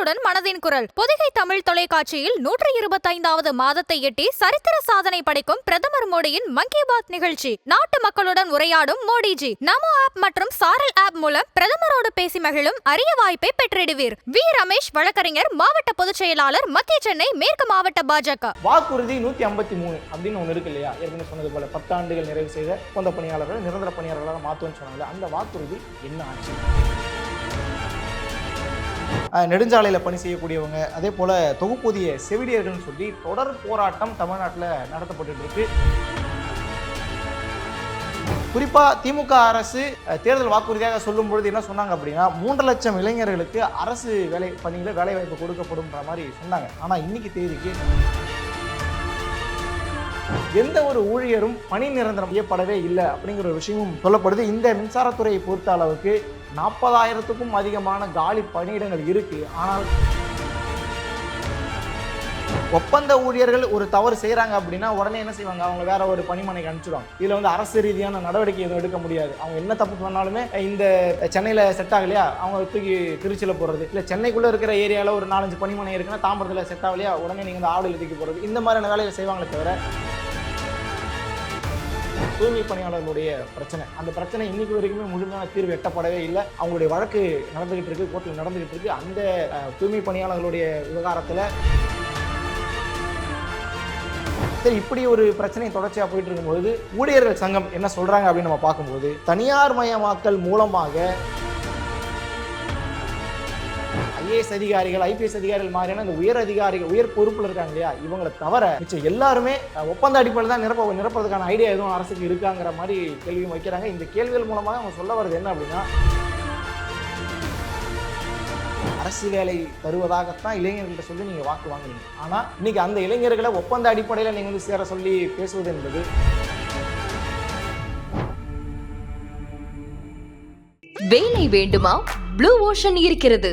உங்களுடன் மனதின் குரல். பொதிகை தமிழ் தொலைக்காட்சியில் நூற்றி இருபத்தைந்தாவது மாதத்தை எட்டி சரித்திர சாதனை படைக்கும் பிரதமர் மோடியின் மன் கி பாத் நிகழ்ச்சி. நாட்டு மக்களுடன் உரையாடும் மோடிஜி. நமோ ஆப் மற்றும் சாரல் ஆப் மூலம் பிரதமரோடு பேசி மகிழும் அரிய வாய்ப்பை பெற்றிடுவீர். வி. ரமேஷ் வழக்கறிஞர் மாவட்ட பொதுச் செயலாளர் மத்திய சென்னை மேற்கு மாவட்ட பாஜக. வாக்குறுதி நூத்தி ஐம்பத்தி மூணு அப்படின்னு ஒன்று இருக்கு இல்லையா? ஏற்கனவே சொன்னது போல பத்தாண்டுகள் நிறைவு செய்த சொந்த பணியாளர்கள் நிரந்தர பணியாளர்களாக மாற்றுவோம்னு சொன்னாங்க அந்த வாக்குறுதி என்ன ஆச்சு? நெடுஞ்சாலையில் பணி செய்யக்கூடியவங்க அதே போல் தொகுப்பூதிய செவிலியர்கள்னு சொல்லி தொடர் போராட்டம் தமிழ்நாட்டில் நடத்தப்பட்டு இருக்கு. குறிப்பாக திமுக அரசு தேர்தல் வாக்குறுதியாக சொல்லும் பொழுது என்ன சொன்னாங்க அப்படின்னா மூன்று லட்சம் இளைஞர்களுக்கு அரசு வேலை பணியில் வேலை வாய்ப்பு கொடுக்கப்படும்ன்ற மாதிரி சொன்னாங்க. ஆனால் இன்னைக்கு தேதிக்கு எந்த ஒரு ஊழியரும் பணி நிரந்தரம் செய்யப்படவே இல்லை அப்படிங்கிற ஒரு விஷயமும் சொல்லப்படுது. இந்த மின்சாரத்துறையை பொறுத்த அளவுக்கு நாற்பதாயிரத்துக்கும் அதிகமான காலி பணியிடங்கள் இருக்கு. ஆனால் ஒப்பந்த ஊழியர்கள் ஒரு தவறு செய்கிறாங்க அப்படின்னா உடனே என்ன செய்வாங்க? அவங்க வேற ஒரு பணிமனைக்கு அனுப்பிச்சிடுவாங்க. இதில் வந்து அரசு ரீதியான நடவடிக்கை எதுவும் எடுக்க முடியாது. அவங்க என்ன தப்பு பண்ணாலுமே இந்த சென்னையில் செட் ஆகலையா? அவங்க தூக்கி திருச்சியில் போடுறது. இல்லை சென்னைக்குள்ளே இருக்கிற ஏரியாவில் ஒரு நாலஞ்சு பணிமனை இருக்குன்னா தாம்பரத்தில் செட் ஆகலையா? உடனே நீங்கள் இந்த ஆவடியில் தூக்கி போடுறது. இந்த மாதிரியான வேலையை செய்வாங்களே தவிர தூய்மை பணியாளர்களுடைய பிரச்சனை. அந்த பிரச்சனை இன்னைக்கு வரைக்குமே முழுமையான தீர்வு எட்டப்படவே இல்லை. அவங்களுடைய வழக்கு நடந்துகிட்டு இருக்கு கோர்ட்டில் நடந்துகிட்டு இருக்கு. அந்த தூய்மை பணியாளர்களுடைய விவகாரத்தில் சரி இப்படி ஒரு பிரச்சனை தொடர்ச்சியாக போயிட்டு இருக்கும்போது ஊழியர்கள் சங்கம் என்ன சொல்றாங்க அப்படின்னு நம்ம பார்க்கும்போது தனியார் மயமாக்கல் மூலமாக ஐஏஎஸ் அதிகாரிகள் ஐபிஎஸ் அதிகாரிகள் மாதிரியான அந்த உயர் அதிகாரிகள் உயர் பொறுப்பில் இருக்காங்க இல்லையா? இவங்களை தவிர மிச்சம் எல்லாருமே ஒப்பந்த அடிப்படையில் தான் நிரப்ப நிரப்புறதுக்கான ஐடியா எதுவும் அரசுக்கு இருக்காங்கிற மாதிரி கேள்வியும் வைக்கிறாங்க. இந்த கேள்விகள் மூலமாக அவங்க சொல்ல வர்றது என்ன அப்படின்னா அரசு வேலை தருவதாகத்தான் இளைஞர்கள்ட்ட சொல்லி நீங்கள் வாக்கு வாங்குறீங்க. ஆனால் இன்னைக்கு அந்த இளைஞர்களை ஒப்பந்த அடிப்படையில் நீங்கள் வந்து சேர சொல்லி பேசுவது என்பது வேலை வேண்டுமா? ப்ளூ ஓஷன் இருக்கிறது.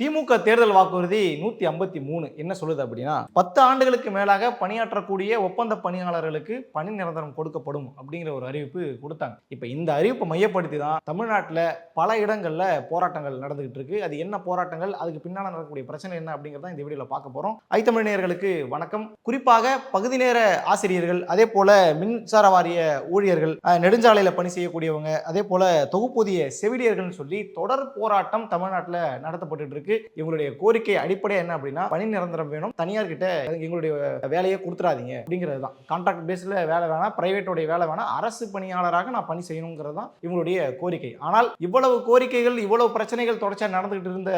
திமுக தேர்தல் வாக்குறுதி நூற்றி ஐம்பத்தி மூணு. என்ன சொல்லுது அப்படின்னா பத்து ஆண்டுகளுக்கு மேலாக பணியாற்றக்கூடிய ஒப்பந்த பணியாளர்களுக்கு பணி நிரந்தரம் கொடுக்கப்படும் அப்படிங்கிற ஒரு அறிவிப்பு கொடுத்தாங்க. இப்போ இந்த அறிவிப்பை மையப்படுத்தி தான் தமிழ்நாட்டில் பல இடங்களில் போராட்டங்கள் நடந்துகிட்டு இருக்கு. அது என்ன போராட்டங்கள்? அதுக்கு பின்னால் நடக்கக்கூடிய பிரச்சனை என்ன அப்படிங்கிறத இந்த வீடியோவில் பார்க்க போகிறோம் ஐத்தமிழ் நேயர்களுக்கு வணக்கம். குறிப்பாக பகுதி நேர ஆசிரியர்கள் அதே போல மின்சார வாரிய ஊழியர்கள் நெடுஞ்சாலையில் பணி செய்யக்கூடியவங்க அதே போல தொகுப்பூதிய செவிலியர்கள்னு சொல்லி தொடர் போராட்டம் தமிழ்நாட்டில் நடத்தப்பட்டு இருக்கு. இவங்களுடைய கோரிக்கை அடிப்படையாக என்ன அப்படின்னா பணி நிரந்தரம் வேணும். தனியார் கிட்ட எங்களுடைய வேலையை கொடுத்துறாதீங்க அப்படிங்கிறது தான். கான்ட்ராக்ட் பேஸில் வேலை வேணாம் பிரைவேட்டோடைய வேலை வேணாம். அரசு பணியாளராக நான் பணி செய்யணுங்கிறது தான் இவங்களுடைய கோரிக்கை. ஆனால் இவ்வளவு கோரிக்கைகள் இவ்வளவு பிரச்சனைகள் தொடர்ச்சியாக நடந்துகிட்டு இருந்த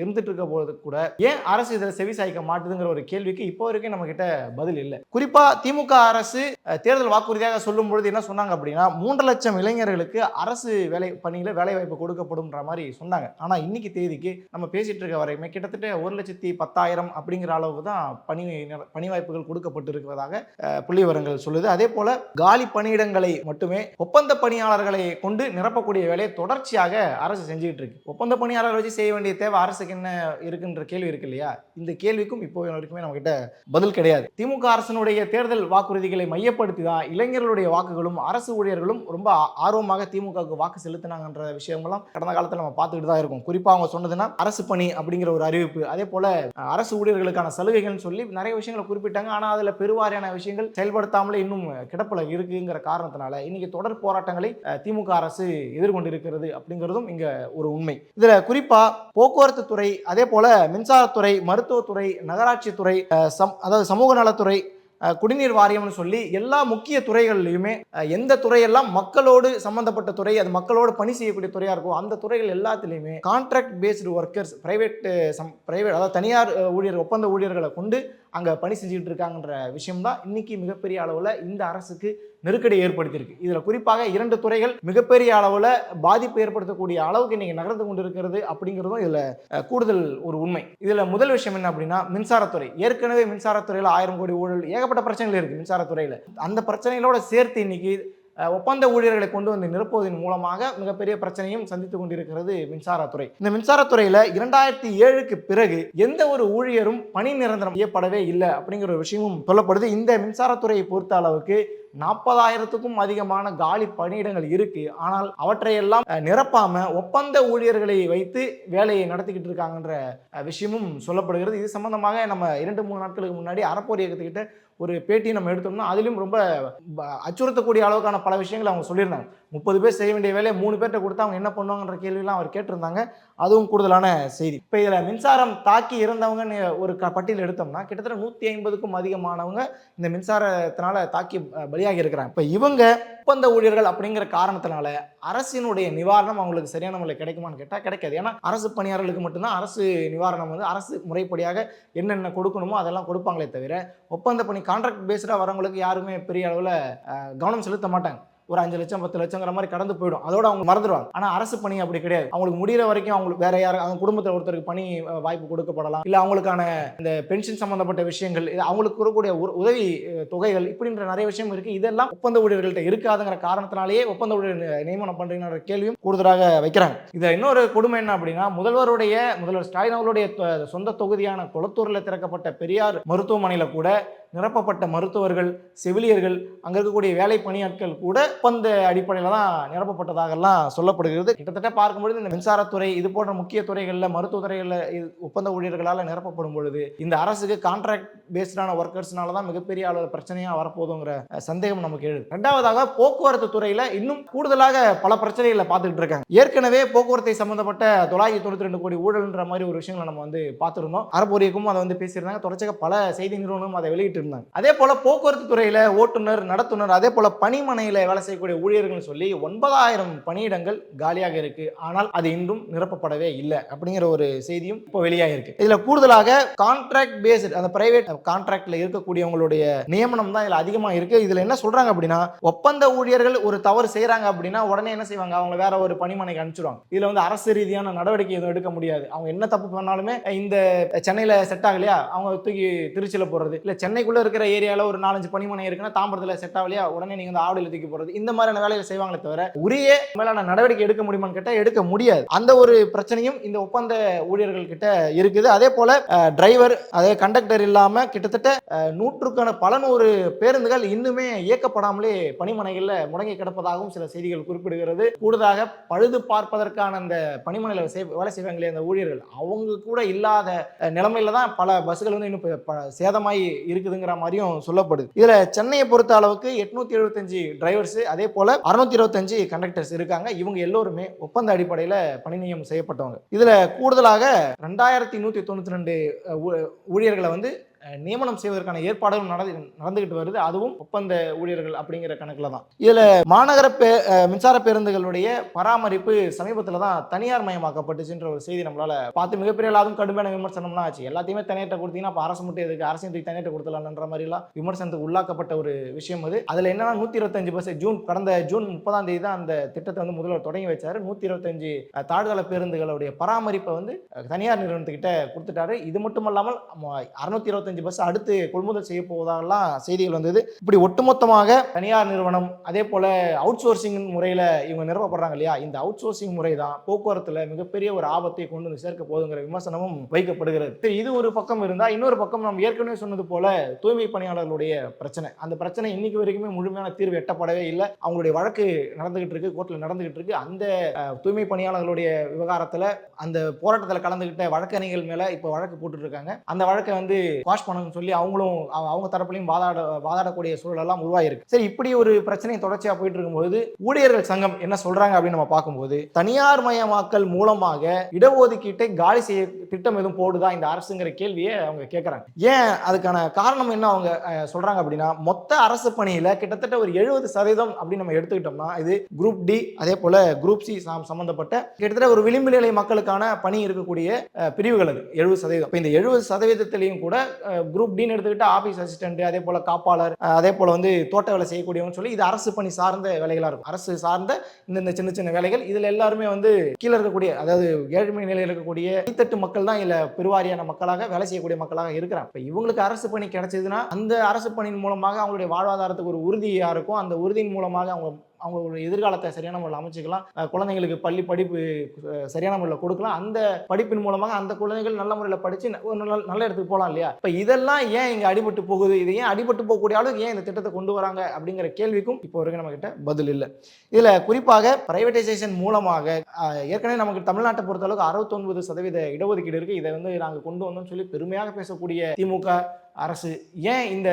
இருந்துட்டு இருக்க போது கூட ஏன் அரசு இதில் செவி சாய்க்க மாட்டுதுங்கிற ஒரு கேள்விக்கு இப்போ வரைக்கும் நம்ம கிட்ட பதில் இல்லை. குறிப்பா திமுக அரசு தேர்தல் வாக்குறுதியாக சொல்லும் பொழுது என்ன சொன்னாங்க அப்படின்னா மூன்று லட்சம் இளைஞர்களுக்கு அரசு வேலை பணியில் வேலை வாய்ப்பு கொடுக்கப்படும்ன்ற மாதிரி சொன்னாங்க. ஆனால் இன்னைக்கு தேதிக்கு நம்ம பேசிட்டு இருக்க வரைக்குமே கிட்டத்தட்ட ஒரு லட்சத்தி பத்தாயிரம் அப்படிங்கிற அளவுக்கு தான் பணி பணி வாய்ப்புகள் கொடுக்கப்பட்டு புள்ளி விவரங்கள் சொல்லுது. அதே போல் காலி பணியிடங்களை மட்டுமே ஒப்பந்த பணியாளர்களை கொண்டு நிரப்பக்கூடிய வேலையை தொடர்ச்சியாக அரசு செஞ்சுக்கிட்டு இருக்கு ஒப்பந்த பணியாளர் வச்சு செய்ய வேண்டிய தேவை அரசுக்கு என்ன இருக்குன்ற கேள்வி இருக்கு இல்லையா? இந்த கேள்விக்கும் இப்போ வரைக்குமே நம்ம கிட்ட பதில் கிடையாது. திமுக அரசனுடைய தேர்தல் வாக்குறுதிகளை மையப்படுத்தி தான் இளைஞர்களுடைய வாக்குகளும் அரசு ஊழியர்களும் ரொம்ப ஆர்வமாக திமுகவுக்கு வாக்கு செலுத்தினாங்கன்ற விஷயங்களும் கடந்த காலத்தில் நம்ம பார்த்துக்கிட்டு தான் இருக்கும். குறிப்பாக அவங்க சொன்னதுன்னா அரசு பணி அப்படிங்கிற ஒரு அறிவிப்பு. அதே போல அரசு ஊழியர்களுக்கான சலுகைகள்னு சொல்லி நிறைய விஷயங்களை குறிப்பிட்டாங்க. ஆனால் அதில் பெருவாரியான விஷயங்கள் செயல்படுத்தாமலே இன்னும் கிடப்பில் இருக்குங்கிற காரணத்தினால இன்னைக்கு தொடர் போராட்டங்களை திமுக அரசு எதிர்கொண்டு இருக்கிறது அப்படிங்கிறதும் இங்க ஒரு உண்மை. இதுல குறிப்பா போக்குவரத்து துறை அதே போல மின்சாரத்துறை மருத்துவத்துறை நகராட்சித்துறை துறை சம் அதாவது சமூக நலத்துறை குடிநீர் வாரியம்னு சொல்லி எல்லா முக்கிய துறைகள்லையுமே எந்த துறையெல்லாம் மக்களோடு சம்பந்தப்பட்ட துறை அது மக்களோடு பணி செய்யக்கூடிய துறையாக இருக்கோ அந்த துறைகள் எல்லாத்துலேயுமே contract based workers private some private அதாவது தனியார் ஊழியர் ஒப்பந்த ஊழியர்களை கொண்டு அங்கே பணி செஞ்சுக்கிட்டு இருக்காங்கன்ற விஷயம் தான் இன்றைக்கி மிகப்பெரிய அளவில் இந்த அரசுக்கு நெருக்கடி ஏற்படுத்தியிருக்கு. இதில் குறிப்பாக இரண்டு துறைகள் மிகப்பெரிய அளவில் பாதிப்பு ஏற்படுத்தக்கூடிய அளவுக்கு இன்னைக்கு நகர்ந்து கொண்டு இருக்கிறது அப்படிங்கிறதும் இதில் கூடுதல் ஒரு உண்மை. இதில் முதல் விஷயம் என்ன அப்படின்னா மின்சாரத்துறை. ஏற்கனவே மின்சாரத்துறையில் ஆயிரம் கோடி ஊழல் ஏகப்பட்ட பிரச்சனைகள் இருக்குது மின்சாரத்துறையில். அந்த பிரச்சனைகளோட சேர்த்து இன்னைக்கு ஒப்பந்த ஊழியர்களை கொண்டு வந்து நிரப்புவதன் மூலமாக மிகப்பெரிய பிரச்சனையும் சந்தித்து கொண்டிருக்கிறது மின்சாரத்துறை. இந்த மின்சாரத்துறையில இரண்டாயிரத்தி ஏழுக்கு பிறகு எந்த ஒரு ஊழியரும் பணி நிரந்தரம் செய்யப்படவே இல்லை அப்படிங்கிற ஒரு விஷயமும் சொல்லப்படுது. இந்த மின்சாரத்துறையை பொறுத்த அளவுக்கு நாற்பதாயிரத்துக்கும் அதிகமான காலி பணியிடங்கள் இருக்கு. ஆனால் அவற்றையெல்லாம் நிரப்பாமல் நிரப்பாம ஒப்பந்த ஊழியர்களை வைத்து வேலையை நடத்திக்கிட்டு இருக்காங்கன்ற விஷயமும் சொல்லப்படுகிறது. இது சம்பந்தமாக நம்ம இரண்டு மூணு நாட்களுக்கு முன்னாடி அறப்போர் இயக்கத்துக்கிட்ட ஒரு பேட்டி நம்ம எடுத்தோம்னா அதிலும் ரொம்ப ப- அச்சுறுத்தக்கூடிய அளவுக்கான பல விஷயங்களை அவங்க சொல்லியிருந்தாங்க. முப்பது பேர் செய்ய வேண்டிய வேலையை மூணு பேர்கிட்ட கொடுத்தா அவங்க என்ன பண்ணுவாங்கன்ற கேள்வியெல்லாம் அவர் கேட்டிருந்தாங்க. அதுவும் கூடுதலான செய்தி. இப்போ இதில் மின்சாரம் தாக்கி இருந்தவங்கன்னு ஒரு க பட்டியல் எடுத்தோம்னா கிட்டத்தட்ட நூற்றி ஐம்பதுக்கும் அதிகமானவங்க இந்த மின்சாரத்தினால தாக்கி பலியாகி இருக்கிறாங்க. இப்போ இவங்க ஒப்பந்த ஊழியர்கள் அப்படிங்கிற காரணத்தினால அரசினுடைய நிவாரணம் அவங்களுக்கு சரியான முறையில் கிடைக்குமான்னு கேட்டால் கிடைக்காது. ஏன்னா அரசு பணியாளர்களுக்கு மட்டும்தான் அரசு நிவாரணம் வந்து அரசு முறைப்படியாக என்னென்ன கொடுக்கணுமோ அதெல்லாம் கொடுப்பாங்களே தவிர ஒப்பந்த பணி கான்ட்ராக்ட் பேஸ்டாக வரவங்களுக்கு யாருமே பெரிய அளவில் கவனம் செலுத்த மாட்டாங்க. ஒரு அஞ்சு லட்சம் பத்து லட்சங்கிற மாதிரி கடந்து போயிடும். அதோட அவங்க மறந்துடுவாங்க. ஆனால் அரசு பணி அப்படி கிடையாது. அவங்களுக்கு முடிகிற வரைக்கும் அவங்களுக்கு வேற யாரும் அவங்க குடும்பத்தில் ஒருத்தருக்கு பணி வாய்ப்பு கொடுக்கப்படலாம். இல்லை அவங்களுக்கான இந்த பென்ஷன் சம்பந்தப்பட்ட விஷயங்கள் இது அவங்களுக்கு இருக்கக்கூடிய உதவி தொகைகள் இப்படின்ற நிறைய விஷயம் இருக்கு. இதெல்லாம் ஒப்பந்த ஊழியர்கள்ட்ட இருக்காதுங்கிற காரணத்தினாலேயே ஒப்பந்த ஊழியர் நியமனம் பண்றீங்கன்ற கேள்வியும் கூடுதலாக வைக்கிறாங்க. இதை இன்னொரு கொடுமை என்ன அப்படின்னா முதல்வருடைய முதல்வர் ஸ்டாலின் அவர்களுடைய சொந்த தொகுதியான குளத்தூரில் திறக்கப்பட்ட பெரியார் மருத்துவமனையில் கூட நிரப்பப்பட்ட மருத்துவர்கள் செவிலியர்கள் அங்கே இருக்கக்கூடிய வேலை பணியாட்கள் கூட ஒப்பந்த அடிப்படையில் தான் நிரப்பப்பட்டதாகலாம் சொல்லப்படுகிறது. கிட்டத்தட்ட பார்க்கும்பொழுது இந்த மின்சாரத்துறை இது போன்ற முக்கிய துறைகளில் மருத்துவ துறைகளில் இது ஒப்பந்த ஊழியர்களால் நிரப்பப்படும் பொழுது இந்த அரசுக்கு கான்ட்ராக்ட் பேஸ்டான ஒர்க்கர்ஸ்னால தான் மிகப்பெரிய அளவு பிரச்சனையாக வரப்போகுதுங்கிற சந்தேகம் நமக்கு எழுது. ரெண்டாவதாக போக்குவரத்து துறையில் இன்னும் கூடுதலாக பல பிரச்சனைகளை பார்த்துக்கிட்டு இருக்காங்க. ஏற்கனவே போக்குவரத்தை சம்பந்தப்பட்ட தொள்ளாயிரத்தி தொண்ணூற்றி ரெண்டு கோடி ஊழல்ன்ற மாதிரி ஒரு விஷயங்களை நம்ம வந்து பார்த்துருந்தோம். அரபுரியக்கும் அதை வந்து பேசியிருந்தாங்க. தொடர்ச்சியாக பல செய்தி நிறுவனம் அதை வெளியிட்டு இருந்தாங்க. அதே போல போக்குவரத்து துறையில ஓட்டுநர் நடத்துனர் அதே போல பணிமனையில வேலை செய்யக்கூடிய ஊழியர்கள் சொல்லி ஒன்பதாயிரம் பணியிடங்கள் காலியாக இருக்கு. ஆனால் அது இன்னும் நிரப்பப்படவே இல்லை அப்படிங்கிற ஒரு செய்தியும் இப்போ வெளியாகிருக்கு இதுல கூடுதலாக கான்ட்ராக்ட் பேஸ்ட் அந்த பிரைவேட் கான்ட்ராக்ட்ல இருக்கக்கூடியவங்களுடைய நியமனம் தான் இதுல அதிகமா இருக்கு. இதுல என்ன சொல்றாங்க அப்படின்னா ஒப்பந்த ஊழியர்கள் ஒரு தவறு செய்கிறாங்க அப்படின்னா உடனே என்ன செய்வாங்க? அவங்க வேற ஒரு பணிமனைக்கு அனுப்பிச்சிடுவாங்க இதுல வந்து அரசு ரீதியான நடவடிக்கை எதுவும் எடுக்க முடியாது. அவங்க என்ன தப்பு பண்ணாலுமே இந்த சென்னையில செட் ஆகலையா? அவங்க தூக்கி திருச்சியில போறது இல்ல சென்னைக்குள்ள இருக்கிற ஏரியால ஒரு நாலஞ்சு பணிமனை இருக்குன்னா தாம்பரத்துல செட் ஆகலையா? உடனே நீங்க வந்து ஆவடியில் தூக்கி போறது இந்த மாதிரியான வேலைகளை செய்வாங்களே தவிர உரிய மேலான நடவடிக்கை எடுக்க முடியுமான்னு கேட்டா எடுக்க முடியாது. அந்த ஒரு பிரச்சனையும் இந்த ஒப்பந்த ஊழியர்கள் கிட்ட இருக்குது. அதே போல டிரைவர் அதே கண்டக்டர் இல்லாம கிட்டத்தட்ட நூற்றுக்கான பல நூறு பேருந்துகள் இன்னுமே இயக்கப்படாமலே பணிமனைகளில் முடங்கி கிடப்பதாகவும் சில செய்திகள் குறிப்பிடுகிறது. கூடுதலாக பழுது பார்ப்பதற்கான அந்த பணிமனையில் வேலை செய்வாங்களே அந்த ஊழியர்கள் அவங்க கூட இல்லாத நிலைமையில தான் பல பஸ்கள் வந்து இன்னும் சேதமாயி இருக்குது. சேதமாயி மாதிரியும் சொல்லப்படுது. இதுல சென்னையை பொறுத்த அளவுக்கு எட்நூத்தி எழுபத்தஞ்சு டிரைவர்ஸ் அதே போல அறுநூத்தி இருபத்தஞ்சு கண்டக்டர்ஸ் இருக்காங்க. இவங்க எல்லோருமே ஒப்பந்த அடிப்படையில பணி நியமனம் செய்யப்பட்டவங்க. இதுல கூடுதலாக ரெண்டாயிரத்தி நூத்தி தொண்ணூத்தி ரெண்டு ஊழியர்களை வந்து நியமனம் செய்வதற்கான ஏற்பாடுகள் நடந்து நடந்துகிட்டு வருது. அதுவும் ஒப்பந்த ஊழியர்கள் அப்படிங்கிற கணக்கில் தான். இதில் மாநகர பே மின்சார பேருந்துகளுடைய பராமரிப்பு சமீபத்தில் தான் தனியார் மயமாக்கப்பட்டுச்சுன்ற ஒரு செய்தி நம்மளால் பார்த்து மிகப்பெரிய அதுவும் கடுமையான விமர்சனம்லாம் ஆச்சு. எல்லாத்தையுமே தனியாட்ட கொடுத்தீங்கன்னா அப்ப அரசு மட்டும் எதுக்கு? அரசு இன்றைக்கு தனியாட்ட கொடுத்துலாம்ன்ற மாதிரிலாம் விமர்சனத்துக்கு உள்ளாக்கப்பட்ட ஒரு விஷயம் அது. அதில் என்னன்னா நூற்றி இருபத்தஞ்சு பஸ் ஜூன் கடந்த ஜூன் முப்பதாம் தேதி தான் அந்த திட்டத்தை வந்து முதல்வர் தொடங்கி வச்சார். நூற்றி இருபத்தஞ்சு அஹ், தாழ்தள பேருந்துகளுடைய பராமரிப்பை வந்து தனியார் நிறுவனத்துக்கிட்ட கொடுத்துட்டாரு. இது மட்டும் இல்லாமல் அறுநூத்தி இருபத்தஞ்சு பஸ் அடுத்து கொள்முதல் செய்ய போவதாகலாம் செய்திகள் வந்தது. இப்படி ஒட்டுமொத்தமாக தனியார் நிறுவனம் அதே போல அவுட் சோர்சிங் முறையில இவங்க நிறுவப்படுறாங்க இல்லையா? இந்த அவுட் சோர்சிங் முறை தான் போக்குவரத்துல மிகப்பெரிய ஒரு ஆபத்தை கொண்டு வந்து சேர்க்க போதுங்கிற விமர்சனமும் வைக்கப்படுகிறது. சரி, இது ஒரு பக்கம் இருந்தா இன்னொரு பக்கம் நம்ம ஏற்கனவே சொன்னது போல தூய்மை பணியாளர்களுடைய பிரச்சனை. அந்த பிரச்சனை இன்னைக்கு வரைக்குமே முழுமையான தீர்வு எட்டப்படவே இல்லை. அவங்களுடைய வழக்கு நடந்துகிட்டு இருக்கு கோர்ட்ல நடந்துகிட்டு இருக்கு. அந்த தூய்மை பணியாளர்களுடைய விவகாரத்துல அந்த போராட்டத்தில் கலந்துகிட்ட வழக்கறிஞர்கள் மேல இப்போ வழக்கு போட்டுட்டு இருக்காங்க. அந்த வழக்கை வந்து வாஷ் பண்ணணும்னு சொல்லி அவங்களும் அவங்க தரப்புலையும் வாதாட வாதாடக்கூடிய சூழலெல்லாம் உருவாயிருக்கு. சரி இப்படி ஒரு பிரச்சனை தொடர்ச்சியாக போயிட்டு இருக்கும்போது ஊழியர்கள் சங்கம் என்ன சொல்றாங்க அப்படின்னு நம்ம பார்க்கும்போது தனியார் மயமாக்கல் மூலமாக இடஒதுக்கீட்டை காலி செய்ய திட்டம் எதுவும் போடுதா இந்த அரசுங்கிற கேள்வியை அவங்க கேட்கறாங்க ஏன் அதுக்கான காரணம் என்ன அவங்க சொல்றாங்க அப்படின்னா மொத்த அரசு பணியில கிட்டத்தட்ட ஒரு எழுபது சதவீதம் அப்படின்னு நம்ம எடுத்துக்கிட்டோம்னா இது குரூப் டி அதே போல குரூப் சி சம்பந்தப்பட்ட கிட்டத்தட்ட ஒரு விளிம்பு நிலை மக்களுக்கான பணி இருக்கக்கூடிய பிரிவுகள் அது எழுபது சதவீதம். இந்த எழுபது சதவீதத்திலையும் கூட குரூப் டின்னு எடுத்துக்கிட்டு ஆஃபீஸ் அசிஸ்டன்ட் அதே போல் காப்பாளர் அதே போல் வந்து தோட்ட வேலை செய்யக்கூடியவங்கன்னு சொல்லி இது அரசு பணி சார்ந்த வேலைகளாக இருக்கும். அரசு சார்ந்த இந்த இந்த சின்ன சின்ன வேலைகள். இதில் எல்லாருமே வந்து கீழே இருக்கக்கூடிய அதாவது ஏழ்மை நிலையில் இருக்கக்கூடிய அடித்தட்டு மக்கள் தான் இல்லை பெருவாரியான மக்களாக வேலை செய்யக்கூடிய மக்களாக இருக்கிறாங்க. இப்போ இவங்களுக்கு அரசு பணி கிடைச்சதுன்னா அந்த அரசு பணியின் மூலமாக அவங்களுடைய வாழ்வாதாரத்துக்கு ஒரு உறுதியாக இருக்கும். அந்த உறுதியின் மூலமாக அவங்க அவங்களோட எதிர்காலத்தை சரியான முறையில் அமைச்சிக்கலாம். குழந்தைங்களுக்கு பள்ளி படிப்பு சரியான முறையில் கொடுக்கலாம். அந்த படிப்பின் மூலமாக அந்த குழந்தைகள் நல்ல முறையில் படித்து ஒரு நல்ல நல்ல இடத்துக்கு போகலாம் இல்லையா? இப்போ இதெல்லாம் ஏன் இங்கே அடிபட்டு போகுது? இது ஏன் அடிபட்டு போகக்கூடிய அளவுக்கு ஏன் இந்த திட்டத்தை கொண்டு வராங்க? அப்படிங்கிற கேள்விக்கும் இப்போ வரைக்கும் நம்மக்கிட்ட பதில் இல்லை. இதில் குறிப்பாக பிரைவேட்டைசேஷன் மூலமாக ஏற்கனவே நமக்கு தமிழ்நாட்டை பொறுத்தளவுக்கு அறுபத்தொன்பது சதவீத இடஒதுக்கீடு இருக்குது இதை வந்து நாங்கள் கொண்டு வந்தோம்னு சொல்லி பெருமையாக பேசக்கூடிய திமுக அரசு ஏன் இந்த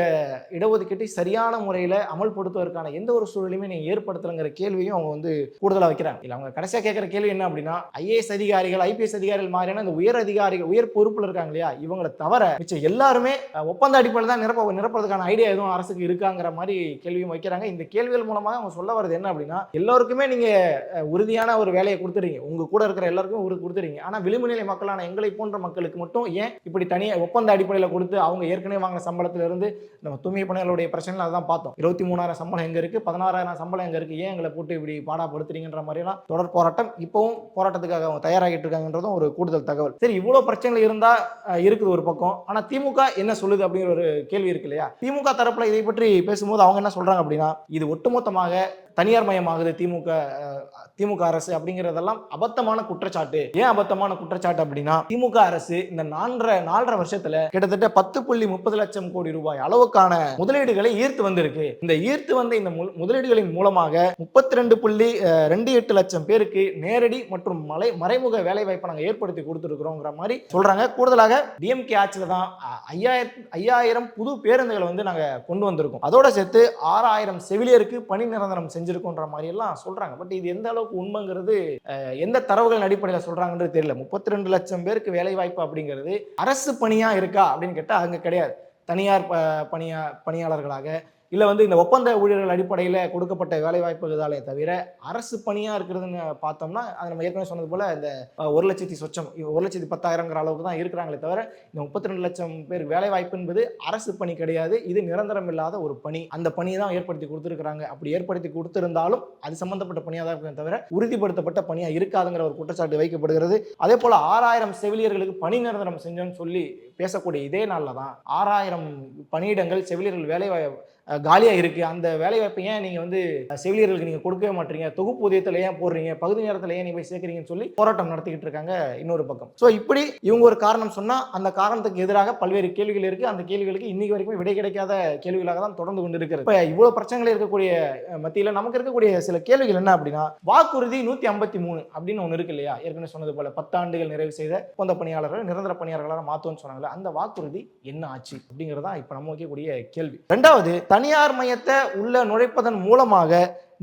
இடஒதுக்கீட்டை சரியான முறையில் அமல்படுத்துவதற்கான எந்த ஒரு சூழலையுமே நீங்கள் ஏற்படுத்தலைங்கிற கேள்வியும் அவங்க வந்து கூடுதலாக வைக்கிறாங்க. இல்லை அவங்க கடைசியாக கேட்குற கேள்வி என்ன அப்படின்னா ஐஏஎஸ் அதிகாரிகள் ஐபிஎஸ் அதிகாரிகள் மாதிரியான இந்த உயர் அதிகாரிகள் உயர் பொறுப்பில் இருக்காங்க இல்லையா? இவங்களை தவிர மிச்சம் எல்லாருமே ஒப்பந்த அடிப்படையில் தான் நிரப்ப நிரப்புறதுக்கான ஐடியா எதுவும் அரசுக்கு இருக்காங்கிற மாதிரி கேள்வியும் வைக்கிறாங்க. இந்த கேள்விகள் மூலமாக அவங்க சொல்ல வர்றது என்ன அப்படின்னா எல்லோருக்குமே நீங்கள் உறுதியான ஒரு வேலையை கொடுத்துறீங்க உங்கள் கூட இருக்கிற எல்லாருக்கும் ஒரு கொடுத்துறீங்க ஆனால் விளிம்புநிலை மக்களான எங்களை போன்ற மக்களுக்கு மட்டும் ஏன் இப்படி தனியாக ஒப்பந்த அடிப்படையில் கொடுத்து அவங்க ஏற்கனவே வாங்கின சம்பளத்துல இருந்து நம்ம தூய்மை பணியாளருடைய பிரச்சனை அதான் பார்த்தோம். இருபத்தி மூணாயிரம் சம்பளம் எங்க இருக்கு? பதினாறாயிரம் சம்பளம் எங்க இருக்கு? ஏன் எங்களை போட்டு இப்படி பாடாப்படுத்துறீங்கன்ற மாதிரிலாம் தொடர் போராட்டம் இப்பவும் போராட்டத்துக்காக அவங்க தயாராகிட்டு இருக்காங்கன்றதும் ஒரு கூடுதல் தகவல். சரி இவ்வளவு பிரச்சனைகள் இருந்தால் இருக்குது ஒரு பக்கம். ஆனால் திமுக என்ன சொல்லுது அப்படிங்கிற ஒரு கேள்வி இருக்கு இல்லையா? திமுக தரப்புல இதை பற்றி பேசும்போது அவங்க என்ன சொல்றாங்க அப்படின்னா இது ஒட்டுமொத்தமாக தனியார் மயமாகுது திமுக திமுக அரசு அப்படிங்கிறதெல்லாம் அபத்தமான குற்றச்சாட்டு. ஏன் அபத்தமான குற்றச்சாட்டு அப்படின்னா திமுக அரசு இந்த நான்கரை நாலரை வருஷத்துல கிட்டத்தட்ட பத்து புள்ளி முப்பது முப்பது லட்சம் கோடி ரூபாய் அளவுக்கான முதலீடுகளை ஈர்த்து வந்திருக்கு. இந்த ஈர்த்து வந்த இந்த மு- முதலீடுகளின் மூலமாக முப்பத்தி ரெண்டு புள்ளி ரெண்டு எட்டு லட்சம் பேருக்கு நேரடி மற்றும் மலை மறைமுக வேலை வாய்ப்பை நாங்கள் ஏற்படுத்தி கொடுத்துருக்குறோங்கிற மாதிரி சொல்றாங்க. கூடுதலாக டிஎம்கே ஆட்சியில் தான் ஐயாயிரம் ஐயாயிரம் புது பேருந்துகளை வந்து நாங்கள் கொண்டு வந்திருக்கோம். அதோட சேர்த்து ஆறாயிரம் செவிலியருக்கு பணி நிரந்தரம் செஞ்சிருக்கோன்ற மாதிரி எல்லாம் சொல்றாங்க. பட் இது எந்த அளவுக்கு உண்மைங்கிறது எந்த தரவுகளின் அடிப்படையில் சொல்றாங்கன்றது தெரியல. முப்பத்தி ரெண்டு லட்சம் பேருக்கு வேலை வாய்ப்பு அப்படிங்கிறது அரசு பணியா இருக்கா அப்படின்னு கேட்டால் அங்கே கிடையாது. தனியார் ப பணியா பணியாளர்களாக இல்லை வந்து இந்த ஒப்பந்த ஊழியர்கள் அடிப்படையில் கொடுக்கப்பட்ட வேலை வாய்ப்புகளாலே தவிர அரசு பணியாக இருக்கிறதுன்னு பார்த்தோம்னா அது நம்ம ஏற்கனவே சொன்னது போல் இந்த ஒரு லட்சத்தி சொச்சம் ஒரு லட்சத்தி பத்தாயிரங்கிற அளவுக்கு தான் இருக்கிறாங்களே தவிர இந்த முப்பத்தி ரெண்டு லட்சம் பேர் வேலை வாய்ப்பு என்பது அரசு பணி கிடையாது. இது நிரந்தரம் இல்லாத ஒரு பணி. அந்த பணியை தான் ஏற்படுத்தி கொடுத்துருக்குறாங்க. அப்படி ஏற்படுத்தி கொடுத்திருந்தாலும் அது சம்பந்தப்பட்ட பணியாக தான் இருக்கும் தவிர உறுதிப்படுத்தப்பட்ட பணியாக இருக்காதுங்கிற ஒரு குற்றச்சாட்டு வைக்கப்படுகிறது. அதே போல் ஆறாயிரம் செவிலியர்களுக்கு பணி நிரந்தரம் செஞ்சோன்னு சொல்லி பேசக்கூடிய இதே நாளில் தான் ஆறாயிரம் பணியிடங்கள் செவிலியர்கள் வேலை காலியாக இருக்குது அந்த வேலைவாய்ப்பை ஏன் நீங்கள் வந்து செவிலியர்களுக்கு நீங்கள் கொடுக்கவே மாட்டீங்க? தொகுப்பு ஊதியத்தில் ஏன் போடுறீங்க? பகுதி நேரத்தில் ஏன் நீங்கள் போய் சேர்க்குறீங்கன்னு சொல்லி போராட்டம் நடத்திக்கிட்டு இருக்காங்க இன்னொரு பக்கம். ஸோ இப்படி இவங்க ஒரு காரணம் சொன்னால் அந்த காரணத்துக்கு எதிராக பல்வேறு கேள்விகள் இருக்குது அந்த கேள்விகளுக்கு இன்னைக்கு வரைக்கும் விடை கிடைக்காத கேள்விகளாக தான் தொடர்ந்து கொண்டு இருக்கிறது இப்போ இவ்வளோ பிரச்சனைகள் இருக்கக்கூடிய மத்தியில் நமக்கு இருக்கக்கூடிய சில கேள்விகள் என்ன அப்படின்னா வாக்குறுதி நூற்றி ஐம்பத்தி மூணு அப்படின்னு ஒன்று இருக்கு இல்லையா? ஏற்கனவே சொன்னது போல பத்தாண்டுகள் நிறைவு செய்த ஒப்பந்த பணியாளர்கள் நிரந்தர பணியாளர்களாக மாற்றுவோம்னு சொன்னாங்களே அந்த வாக்குறுதி என்ன ஆச்சு அப்படிங்கிறதா இப்போ நம்ம வைக்கக்கூடிய கேள்வி. ரெண்டாவது தனியார் மையத்தை உள்ள நுழைப்பதன் மூலமாக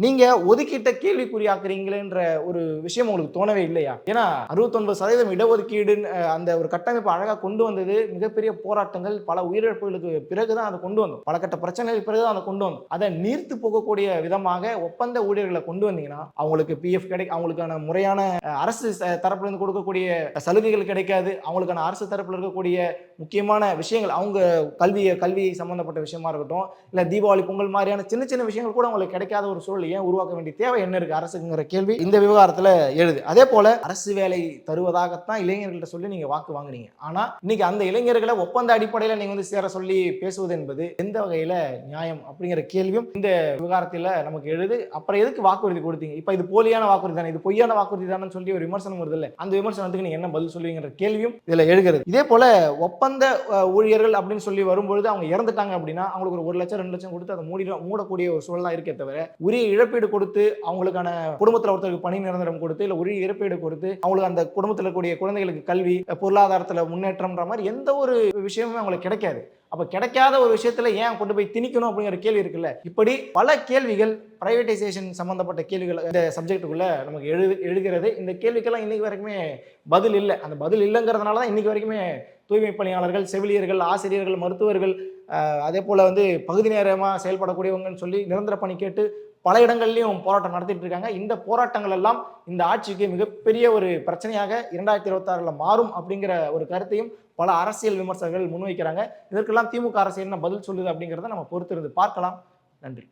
நீங்க ஒதுக்கீட்டை கேள்விக்குறியாக்குறீங்களேன்ற ஒரு விஷயம் உங்களுக்கு தோணவே இல்லையா? ஏன்னா அறுபத்தொன்பது சதவீதம் இடஒதுக்கீடு அந்த ஒரு கட்டமைப்பு அழகா கொண்டு வந்தது மிகப்பெரிய போராட்டங்கள் பல உயிரிழப்புகளுக்கு பிறகுதான் அதை கொண்டு வந்தோம். பல கட்ட பிரச்சனைகள் பிறகுதான் அதை கொண்டு வந்தோம். அதை நீர்த்து போகக்கூடிய விதமாக ஒப்பந்த ஊழியர்களை கொண்டு வந்தீங்கன்னா அவங்களுக்கு பிஎஃப் கிடை அவங்களுக்கான முறையான அரசு தரப்புலேருந்து கொடுக்கக்கூடிய சலுகைகள் கிடைக்காது. அவங்களுக்கான அரசு தரப்புல இருக்கக்கூடிய முக்கியமான விஷயங்கள் அவங்க கல்வி கல்வி சம்பந்தப்பட்ட விஷயமா இருக்கட்டும் இல்ல தீபாவளி பொங்கல் மாதிரியான சின்ன சின்ன விஷயங்கள் கூட அவங்களுக்கு கிடைக்காத ஒரு சூழல் ஏன் உருவாக்க வேண்டிய தேவை என்ன இருக்கு அரசுங்கிற கேள்வி இந்த விவகாரத்துல எழுது. அதே போல அரசு வேலை தருவதாகத்தான் இளைஞர்கள்ட்ட சொல்லி நீங்க வாக்கு வாங்குனீங்க ஆனா இன்னைக்கு அந்த இளைஞர்களை ஒப்பந்த அடிப்படையில நீங்க வந்து சேர சொல்லி பேசுவது என்பது எந்த வகையில நியாயம் அப்படிங்கிற கேள்வியும் இந்த விவகாரத்தில் நமக்கு எழுது. அப்புறம் எதுக்கு வாக்குறுதி கொடுத்தீங்க? இப்ப இது போலியான வாக்குறுதி தானே இது பொய்யான வாக்குறுதி தானே சொல்லி ஒரு விமர்சனம் வருது இல்ல? அந்த விமர்சனத்துக்கு நீங்க என்ன பதில் சொல்லுவீங்கிற கேள்வியும் இதுல எழுகிறது. இதே போல ஒப்பந்த ஊழியர்கள் அப்படின்னு சொல்லி வரும்பொழுது அவங்க இறந்துட்டாங்க அப்படின்னா அவங்களுக்கு ஒரு ஒரு லட்சம் ரெண்டு லட்சம் கொடுத்து அதை மூடி மூடக்கூடிய ஒரு சூழலாக இருக்கே தவிர உரிய இழப்பீடு கொடுத்து அவங்களுக்கான குடும்பத்தில் ஒருத்தருக்கு பணி நிரந்தரம் கொடுத்து இல்லை உரிய இழப்பீடு கொடுத்து அவங்களுக்கு அந்த குடும்பத்தில் இருக்கக்கூடிய குழந்தைகளுக்கு கல்வி பொருளாதாரத்தில் முன்னேற்றம்ன்ற மாதிரி எந்த ஒரு விஷயமுமே அவங்களுக்கு கிடைக்காது. அப்ப கிடைக்காத ஒரு விஷயத்துல ஏன் கொண்டு போய் திணிக்கணும் அப்படிங்கிற கேள்வி இருக்குல்ல? இப்படி பல கேள்விகள் பிரைவேடைசேஷன் சம்பந்தப்பட்ட கேள்விகள் இந்த சப்ஜெக்ட்டுக்குள்ளே நமக்கு எழுது எழுகிறது. இந்த கேள்விக்கெல்லாம் இன்னைக்கு வரைக்குமே பதில் இல்லை. அந்த பதில் இல்லைங்கிறதுனால தான் இன்னைக்கு வரைக்குமே தூய்மை பணியாளர்கள் செவிலியர்கள் ஆசிரியர்கள் மருத்துவர்கள் அதே போல் வந்து பகுதி நேரமாக செயல்படக்கூடியவங்கன்னு சொல்லி நிரந்தர பணி கேட்டு பல இடங்கள்லையும் போராட்டம் நடத்திட்டு இருக்காங்க. இந்த போராட்டங்கள் எல்லாம் இந்த ஆட்சிக்கு மிகப்பெரிய ஒரு பிரச்சனையாக இரண்டாயிரத்தி இருபத்தாறில் மாறும் அப்படிங்கிற ஒரு கருத்தையும் பல அரசியல் விமர்சகர்கள் முன்வைக்கிறாங்க. இதற்கெல்லாம் திமுக அரசு என்ன பதில் சொல்லுது அப்படிங்கிறத நம்ம பொறுத்திருந்து பார்க்கலாம். நன்றி.